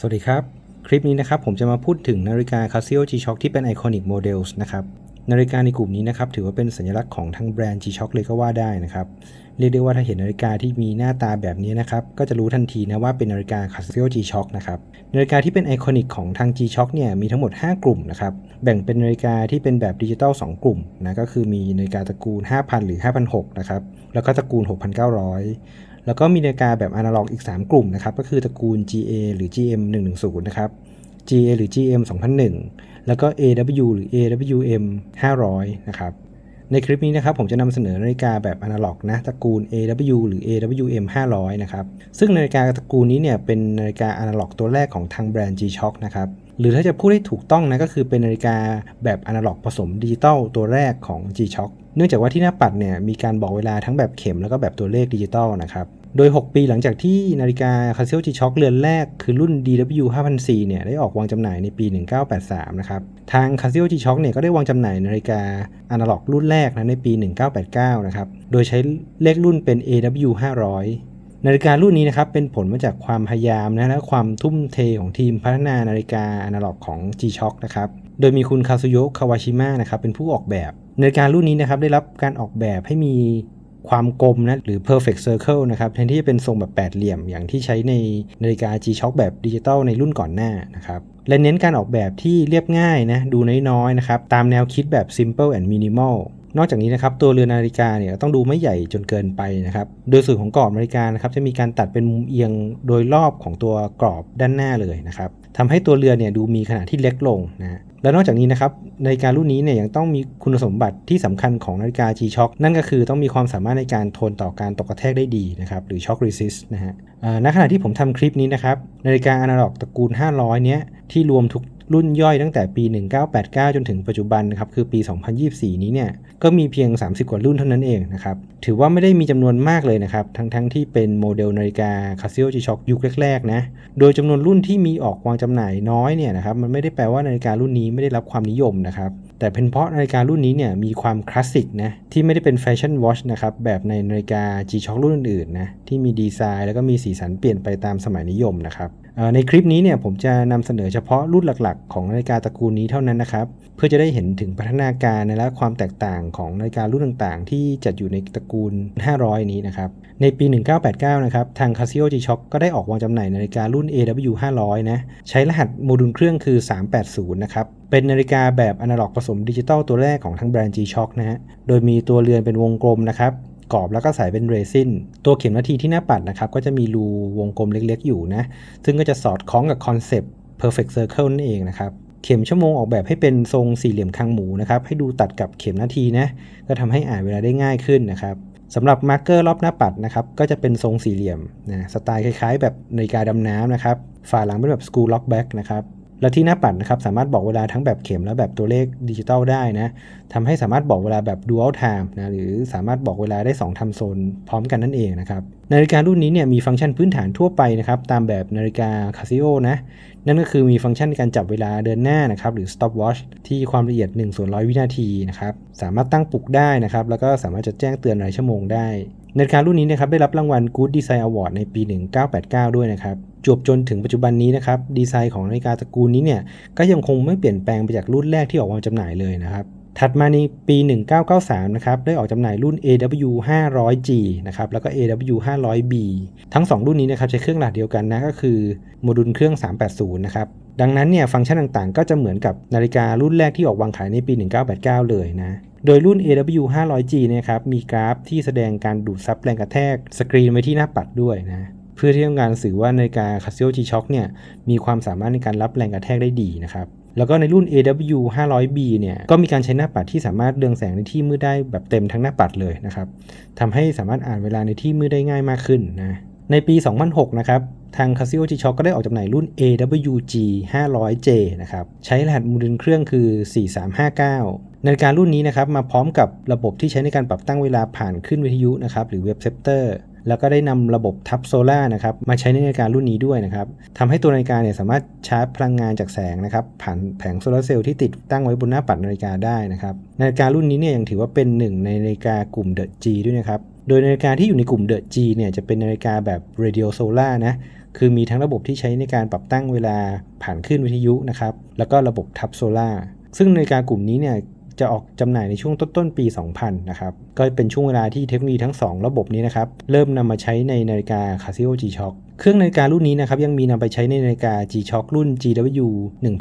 สวัสดีครับ คลิปนี้นะครับผมจะมาพูดถึงนาฬิกา Casio G-Shock ที่เป็น Iconic Models นะครับนาฬิกาในกลุ่มนี้นะครับถือว่าเป็นสัญลักษณ์ของทั้งแบรนด์ G-Shock เลยก็ว่าได้นะครับเรียกได้ว่าถ้าเห็นนาฬิกาที่มีหน้าตาแบบนี้นะครับก็จะรู้ทันทีนะว่าเป็นนาฬิกา Casio G-Shock นะครับนาฬิกาที่เป็นไอคอนิกของทาง G-Shock เนี่ยมีทั้งหมด 5 กลุ่มนะครับแบ่งเป็นนาฬิกาที่เป็นแบบดิจิตอล2กลุ่มนะก็คือมีนาฬิกาตระกูล 5,000 หรือ5,600นะครับแล้วก็ตระกูล 6,900 แล้วก็มีนาฬิกาแบบอนาล็อกอีก 3 กลุ่มนะครับ ก็คือตระกูล GA หรือ GM 110นะครับ GA หรือ GM 2001 แล้วก็ AW หรือ AWM 500 นะครับ ในคลิปนี้นะครับผมจะนำเสนอนาฬิกาแบบอนาล็อกนะตระกูล AW หรือ AWM 500 นะครับ ซึ่งนาฬิกาตระกูลนี้เนี่ยเป็นนาฬิกาอนาล็อกตัวแรกของทางแบรนด์ G-Shock นะครับหรือถ้าจะพูดให้ถูกต้องนะก็คือเป็นนาฬิกาแบบอนาล็อกผสมดิจิตอลตัวแรกของ G-Shock เนื่องจากว่าที่หน้าปัดเนี่ยมีการบอกเวลาทั้งแบบเข็มแล้วก็แบบตัวเลขดิจิตอลนะครับ โดย 6 ปีหลังจากที่นาฬิกา Casio G-Shock เรือนแรกคือรุ่น DW 5004เนี่ยได้ออกวางจำหน่ายในปี 1983 นะครับ ทาง Casio G-Shock เนี่ยก็ได้วางจำหน่ายนาฬิกาอนาล็อกรุ่นแรกนะในปี 1989 นะครับ โดยใช้เลขรุ่นเป็น AW 500 นาฬิการุ่นนี้นะครับเป็นผลมาจากความพยายามนะและความทุ่มเทของทีมพัฒนานาฬิกาอนาล็อกของ G-Shock นะครับโดยมีคุณคาซุโยะคาวาชิมะนะครับเป็นผู้ออกแบบนาฬิการุ่นนี้นะครับได้รับการออกแบบให้มี ความกลมนะหรือ perfect circle นะครับแทนที่จะเป็นทรงแบบแปดเหลี่ยม อย่างที่ใช้ในนาฬิกา G-Shock แบบดิจิตอลในรุ่นก่อนหน้านะครับและเน้นการออกแบบที่เรียบง่ายนะดูน้อยๆนะครับตามแนวคิดแบบ simple and minimal นอกจากนี้นะครับตัวเรือนนาฬิกาเนี่ยต้องดูไม่ใหญ่จนเกินไปนะครับโดยส่วนของกรอบนาฬิกานะครับจะมีการตัดเป็นมุมเอียงโดยรอบของตัวกรอบด้านหน้าเลยนะครับทำให้ตัวเรือนเนี่ยดูมีขนาดที่เล็กลงนะ และนอกจากนี้นะครับนาฬิการุ่นนี้เนี่ยยังต้องมีคุณสมบัติที่สำคัญของนาฬิกา G-Shock นั่นก็คือต้องมีความสามารถในการทนต่อการตกกระแทกได้ดีนะครับหรือ Shock Resist นะฮะณขณะที่ผมทำคลิปนี้นะครับนาฬิกาอนาล็อกตระกูล 500 เนี้ยที่รวมทุก รุ่นย่อยตั้งแต่ปี 1989 จนถึงปัจจุบันนะครับคือปี 2024 นี้เนี่ยก็มีเพียง 30 กว่ารุ่นเท่านั้นเองนะครับถือว่าไม่ได้มีจำนวนมากเลยนะครับทั้งทั้งที่เป็นโมเดลนาฬิกา Casio G-Shock ยุคแรกๆนะโดยจำนวนรุ่นที่มีออกวางจำหน่ายน้อยเนี่ยนะครับมันไม่ได้แปลว่านาฬิการุ่นนี้ไม่ได้รับความนิยมนะครับแต่เป็นเพราะนาฬิการุ่นนี้เนี่ยมีความคลาสสิกนะที่ไม่ได้เป็นแฟชั่นวอชนะครับแบบในนาฬิกา G-Shock รุ่นอื่นๆนะที่มีดีไซน์แล้วก็มีสีสันเปลี่ยนไปตามสมัยนิยมนะครับ ในคลิปนี้เนี่ยผมจะนำเสนอเฉพาะรุ่นหลักๆ ของนาฬิกาตระกูลนี้เท่านั้นนะครับ เพื่อจะได้เห็นถึงพัฒนาการและความแตกต่างของนาฬิการุ่นต่างๆ ที่จัดอยู่ในตระกูล 500 นี้นะครับ ในปี 1989 นะครับ ทาง Casio G-Shock ก็ได้ออกวางจำหน่ายนาฬิการุ่น AW 500 นะ ใช้รหัสโมดูลเครื่องคือ 380 นะครับ เป็นนาฬิกาแบบอนาล็อกผสมดิจิตอลตัวแรกของทั้งแบรนด์ G-Shock นะฮะ โดยมีตัวเรือนเป็นวงกลมนะครับ กรอบแล้วก็ใส่เป็นเรซินตัวเข็มนาทีที่หน้าปัดนะครับ ก็จะมีรูวงกลมเล็กๆอยู่นะ ซึ่งก็จะสอดคล้องกับคอนเซปต์ perfect circle นั่นเองนะครับ เข็มชั่วโมงออกแบบให้เป็นทรงสี่เหลี่ยมคางหมูนะครับ ให้ดูตัดกับเข็มนาทีนะ ก็ทำให้อ่านเวลาได้ง่ายขึ้นนะครับสำหรับมาร์กเกอร์รอบหน้าปัดนะครับ ก็จะเป็นทรงสี่เหลี่ยมนะ สไตล์คล้ายๆ แบบนาฬิกาดำน้ำนะครับ ฝาหลังเป็นแบบสกูล็อกแบ็กนะครับ และที่หน้าปัดนะครับสามารถบอกเวลาทั้งแบบเข็มและแบบตัวเลขดิจิตอลได้นะทำให้สามารถบอกเวลาแบบ dual time นะหรือสามารถบอกเวลาได้2 time zone พร้อมกันนั่นเองนะครับนาฬิการุ่นนี้เนี่ยมีฟังก์ชันพื้นฐานทั่วไปนะครับตามแบบนาฬิกา Casio นะนั่นก็คือมีฟังก์ชันในการจับเวลาเดินหน้านะครับหรือ stopwatch ที่ความละเอียด1ส่วนร้อยวินาทีนะครับสามารถตั้งปลุกได้นะครับแล้วก็สามารถจะแจ้งเตือนรายชั่วโมงได้นาฬิการุ่นนี้นะครับได้รับรางวัล Good Design Award ในปี 1989 ด้วยนะครับ จวบจนถึงปัจจุบันนี้นะครับดีไซน์ของนาฬิกาตระกูลนี้เนี่ยก็ยังคงไม่เปลี่ยนแปลงไปจากรุ่นแรกที่ออกวางจำหน่ายเลยนะครับถัดมาในปี 1993 นะครับ ได้ออกจำหน่ายรุ่น AW 500G นะครับ แล้วก็ AW 500B ทั้ง 2 รุ่นนี้นะครับ ใช้เครื่องรหัสเดียวกันนะ ก็คือโมดูลเครื่อง 380 นะครับ ดังนั้นเนี่ย ฟังก์ชันต่างๆ ก็จะเหมือนกับนาฬิการุ่นแรกที่ออกวางขายในปี 1989 เลยนะ โดยรุ่น AW 500G นะครับ มีกราฟที่แสดงการดูดซับแรงกระแทก สกรีนไว้ที่หน้าปัดด้วยนะ เพื่อที่ต้องการสื่อว่านาฬิกา Casio G-Shock เนี่ยมีความสามารถในการรับแรงกระแทกได้ดีนะครับแล้วก็ในรุ่น AW 500B เนี่ยก็มีการใช้หน้าปัดที่สามารถเรืองแสงในที่มืดได้แบบเต็มทั้งหน้าปัดเลยนะครับทำให้สามารถอ่านเวลาในที่มืดได้ง่ายมากขึ้นนะในปี 2006 นะครับ ทาง Casio G-Shock ก็ได้ออกจำหน่ายรุ่น AWG 500J นะครับ ใช้รหัสโมดูลเครื่องคือ 4359 นาฬิการุ่นนี้นะครับ มาพร้อมกับระบบที่ใช้ในการปรับตั้งเวลาผ่านขึ้นวิทยุนะครับ หรือเว็บเซปเตอร์แล้วก็ได้นำระบบทับโซล่านะครับมาใช้ในนาฬิการุ่นนี้ด้วยนะครับทำให้ตัวนาฬิกาเนี่ยสามารถชาร์จพลังงานจากแสงนะครับผ่านแผงโซลาร์เซลล์ที่ติดตั้งไว้บนหน้าปัดนาฬิกาได้นะครับนาฬิการุ่นนี้เนี่ยยังถือว่าเป็นหนึ่งในนาฬิกากลุ่ม The G ด้วยนะครับโดยนาฬิกาที่อยู่ในกลุ่ม The G เนี่ยจะเป็นนาฬิกาแบบ Radio Solar นะคือมีทั้งระบบที่ใช้ในการปรับตั้งเวลาผ่านคลื่นวิทยุนะครับแล้วก็ระบบทับโซล่าซึ่งนาฬิกากลุ่มนี้เนี่ย จะออกจำหน่ายในช่วงต้นๆปี 2000 นะครับ ก็เป็นช่วงเวลาที่เทคโนโลยีทั้ง 2 ระบบนี้นะครับ เริ่มนำมาใช้ในนาฬิกา Casio G-Shock เครื่องนาฬิการุ่นนี้นะครับยังมีนำไปใช้ในนาฬิกา G-Shock รุ่น GW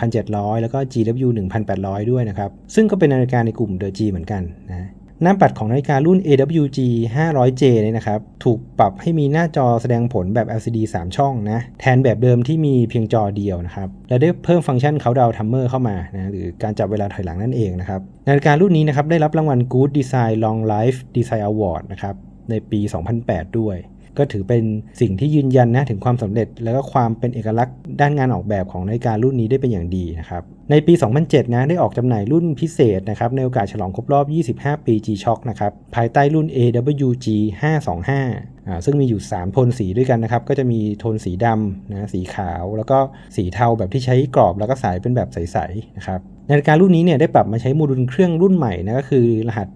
1700 แล้วก็ GW 1800 ด้วยนะครับ ซึ่งก็เป็นนาฬิกาในกลุ่ม The G เหมือนกันนะ หน้าปัดของนาฬิการุ่น AWG 500J เนี่ยนะครับ ถูกปรับให้มีหน้าจอแสดงผลแบบ LCD 3 ช่องนะ แทนแบบเดิมที่มีเพียงจอเดียวนะครับ และได้เพิ่มฟังก์ชันเขาดาวทัมเมอร์เข้ามานะหรือการจับเวลาถอยหลังนั่นเองนะครับ นาฬิการุ่นนี้นะครับได้รับรางวัล Good Design Long Life Design Award นะครับในปี 2008 ด้วย ก็ถือเป็นสิ่งที่ยืนยันนะถึงความสำเร็จ แล้วก็ความเป็นเอกลักษณ์ด้านงานออกแบบของนาฬิการุ่นนี้ได้เป็นอย่างดีนะครับในปี 2007 นะได้ออกจำหน่ายรุ่นพิเศษนะครับในโอกาสฉลองครบรอบ 25 ปี G-Shock นะครับภายใต้รุ่น AWG 525อ่า ซึ่งมีอยู่ 3 โทนสีด้วยกันนะครับ ก็จะมีโทนสีดำนะสีขาว แล้วก็สีเทาแบบที่ใช้กรอบแล้วก็สายเป็นแบบใสๆนะครับนาฬิการุ่นนี้เนี่ยได้ปรับมาใช้โมดูลเครื่องรุ่นใหม่นะก็คือรหัส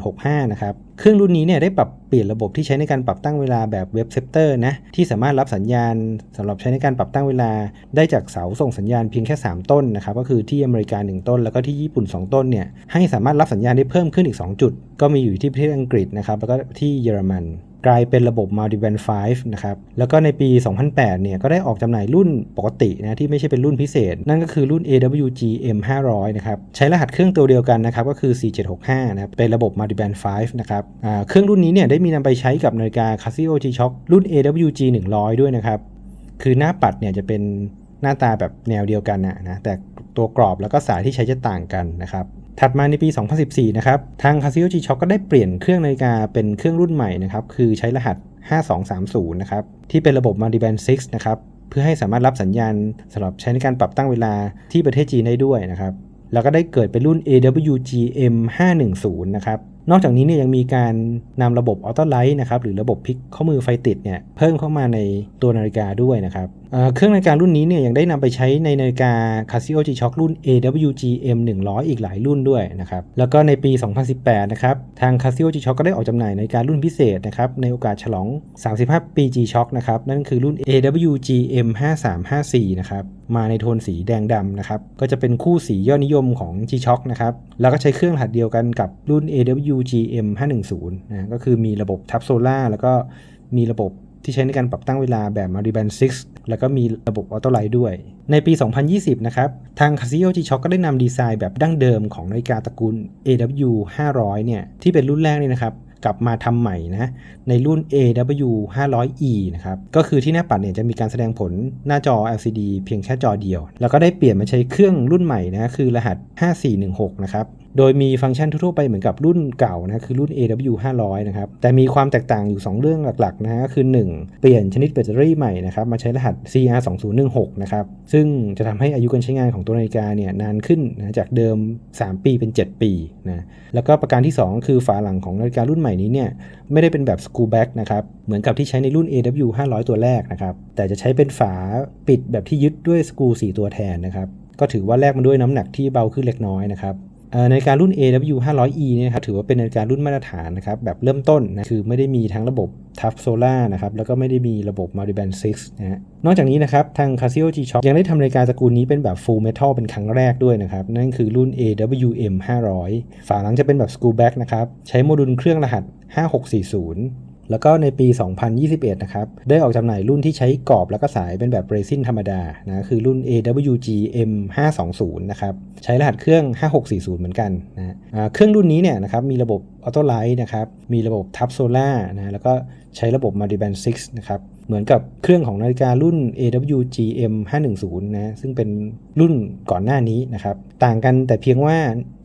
4765 นะครับ เครื่องรุ่นนี้เนี่ยได้ปรับเปลี่ยนระบบที่ใช้ในการปรับตั้งเวลาแบบเว็บเซปเตอร์นะที่สามารถรับสัญญาณสำหรับใช้ในการปรับตั้งเวลา ได้จากเสาส่งสัญญาณเพียงแค่ 3 ต้นนะครับก็คือที่อเมริกา 1 ต้น แล้วก็ที่ญี่ปุ่น 2 ต้นเนี่ยให้สามารถรับสัญญาณได้เพิ่มขึ้นอีก 2 จุด ก็มีอยู่ที่ประเทศอังกฤษนะครับแล้วก็ที่เยอรมัน กลายเป็นระบบ Multiband 5 นะครับ แล้วก็ในปี 2008 เนี่ย ก็ได้ออกจำหน่ายรุ่นปกตินะ ที่ไม่ใช่เป็นรุ่นพิเศษ นั่นก็คือรุ่น AWG M500 นะครับ ใช้รหัสเครื่องตัวเดียวกันนะครับ ก็คือ 4765 นะครับ เป็นระบบ Multiband 5 นะครับเครื่องรุ่นนี้เนี่ย ได้มีนำไปใช้กับนาฬิกา Casio G-Shock รุ่น AWG 100 ด้วยนะครับ คือหน้าปัดเนี่ยจะเป็นหน้าตาแบบแนวเดียวกันนะนะ แต่ ตัวกรอบแล้วก็สายที่ใช้จะต่างกันนะครับถัดมาในปี 2014 นะครับ ทาง Casio G-Shock ก็ได้เปลี่ยนเครื่องนาฬิกาเป็นเครื่องรุ่นใหม่นะครับ คือใช้รหัส 5230 นะครับ ที่เป็นระบบ Multiband 6 นะครับ เพื่อให้สามารถรับสัญญาณสำหรับใช้ในการปรับตั้งเวลาที่ประเทศจีนได้ด้วยนะครับ แล้วก็ได้เกิดเป็นรุ่น AWG M510 นะครับ นอกจากนี้เนี่ยยังมีการนำระบบออโต้ไลท์นะครับหรือระบบพลิกข้อมือไฟติดเนี่ยเพิ่มเข้ามาในตัวนาฬิกาด้วยนะครับเครื่องนาฬิการุ่นนี้เนี่ยยังได้นำไปใช้ในนาฬิกา Casio G-Shock รุ่น AWG M100 อีกหลายรุ่นด้วยนะครับแล้วก็ในปี 2018 นะครับทาง Casio G-Shock ก็ได้ออกจำหน่ายนาฬิการุ่นพิเศษนะครับในโอกาสฉลอง 35 ปี G-Shock นะครับนั่นคือรุ่น AWG M5354 นะครับมาในโทนสีแดงดำนะครับก็จะเป็นคู่สียอดนิยมของ G-Shock นะครับแล้วก็ใช้เครื่องหัสเดียวกันกับรุ่น AW UGM 510นะก็คือมีระบบทับโซล่าแล้วก็มีระบบที่ใช้ในการปรับตั้งเวลาแบบ Mariband 6 แล้วก็มีระบบออโต้ไลท์ด้วย ในปี 2020 นะครับ ทาง Casio G-Shock ก็ได้นำดีไซน์แบบดั้งเดิมของนาฬิกาตระกูล AW 500เนี่ย ที่เป็นรุ่นแรกนี่นะครับ กลับมาทำใหม่นะ ในรุ่น AW 500E นะครับ ก็คือที่หน้าปัดเนี่ยจะมีการแสดงผลหน้าจอ LCD เพียงแค่จอเดียว แล้วก็ได้เปลี่ยนมาใช้เครื่องรุ่นใหม่นะ คือรหัส 5416 นะครับโดยมีฟังก์ชันทั่วไปเหมือนกับรุ่นเก่านะคือรุ่น AW 500นะครับแต่มีความแตกต่างอยู่ 2 เรื่องหลักๆนะฮะคือ 1 เปลี่ยนชนิดแบตเตอรี่ใหม่นะครับมาใช้รหัส CR 2016นะครับซึ่งจะทำให้อายุการใช้งานของตัวนาฬิกาเนี่ยนานขึ้นนะจากเดิม 3 ปีเป็น 7 ปีนะแล้วก็ประการที่ 2 คือฝาหลังของนาฬิการุ่นใหม่นี้เนี่ยไม่ได้เป็นแบบ screw back นะครับเหมือนกับที่ใช้ในรุ่น AW 500 ตัวแรกนะครับแต่จะใช้เป็นฝาปิดแบบที่ยึดด้วยสกรู4ตัวแทนนะครับก็ถือว่าแลกมาด้วยน้ำหนักที่เบาขึ้นเล็กน้อยนะครับ นาฬิการุ่น AW 500E เนี่ยครับถือว่าเป็นนาฬิการุ่นมาตรฐานนะครับแบบเริ่มต้นนะคือไม่ได้มีทั้งระบบทับโซล่านะครับแล้วก็ไม่ได้มีระบบ Multiband 6นะฮะนอกจากนี้นะครับทาง Casio G-Shock ยังได้ทำนาฬิกาตระกูลนี้เป็นแบบ Full Metal เป็นครั้งแรกด้วยนะครับ นั่นคือรุ่น AWM 500 ฝาหลังจะเป็นแบบ Screw Back นะครับใช้โมดูลเครื่องรหัส 5640 แล้วก็ในปี 2021 นะครับ ได้ออกจำหน่ายรุ่นที่ใช้กรอบแล้วก็สายเป็นแบบเรซินธรรมดานะคือรุ่น AWG M520 นะครับ ใช้รหัสเครื่อง 5640 เหมือนกันนะเครื่องรุ่นนี้เนี่ยนะครับมีระบบออโต้ไลท์นะครับ มีระบบทับโซล่านะแล้วก็ใช้ระบบ Multiband 6 นะครับ เหมือนกับเครื่องของนาฬิการุ่น AWGM 510 นะซึ่งเป็นรุ่นก่อนหน้านี้นะครับ ต่างกันแต่เพียงว่า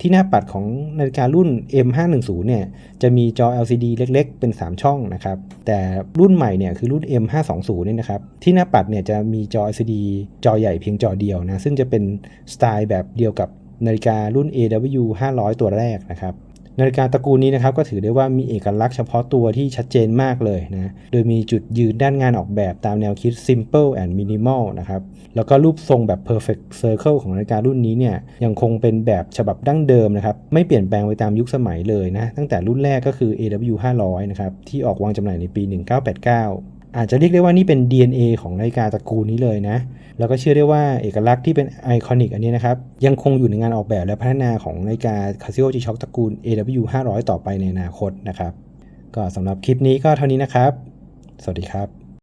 ที่หน้าปัดของนาฬิการุ่น M510 เนี่ยจะมีจอ LCD เล็กๆ เป็น 3 ช่องนะครับ แต่รุ่นใหม่เนี่ยคือรุ่น M520 เนี่ยนะครับ ที่หน้าปัดเนี่ยจะมีจอ LCD จอใหญ่เพียงจอเดียวนะ ซึ่งจะเป็นสไตล์แบบเดียวกับนาฬิการุ่น AW 500 ตัวแรกนะครับ นาฬิกาตระกูลนี้นะครับก็ถือได้ว่ามีเอกลักษณ์เฉพาะตัวที่ชัดเจนมากเลยนะโดยมีจุดยืนด้านงานออกแบบตามแนวคิด simple and minimal นะครับแล้วก็รูปทรงแบบ perfect circle ของนาฬิการุ่นนี้เนี่ยยังคงเป็นแบบฉบับดั้งเดิมนะครับไม่เปลี่ยนแปลงไปตามยุคสมัยเลยนะตั้งแต่รุ่นแรกก็คือ AW 500นะครับที่ออกวางจำหน่ายในปี 1989 อาจจะเรียกได้ว่านี่เป็น DNA ของนาฬิกาตระกูลนี้เลยนะ แล้วก็เชื่อได้ว่าเอกลักษณ์ที่เป็นไอคอนิกอันนี้นะครับ ยังคงอยู่ในงานออกแบบและพัฒนาของนาฬิกา Casio G-Shock ตระกูล AW 500ต่อไปในอนาคตนะครับ ก็สำหรับคลิปนี้ก็เท่านี้นะครับ สวัสดีครับ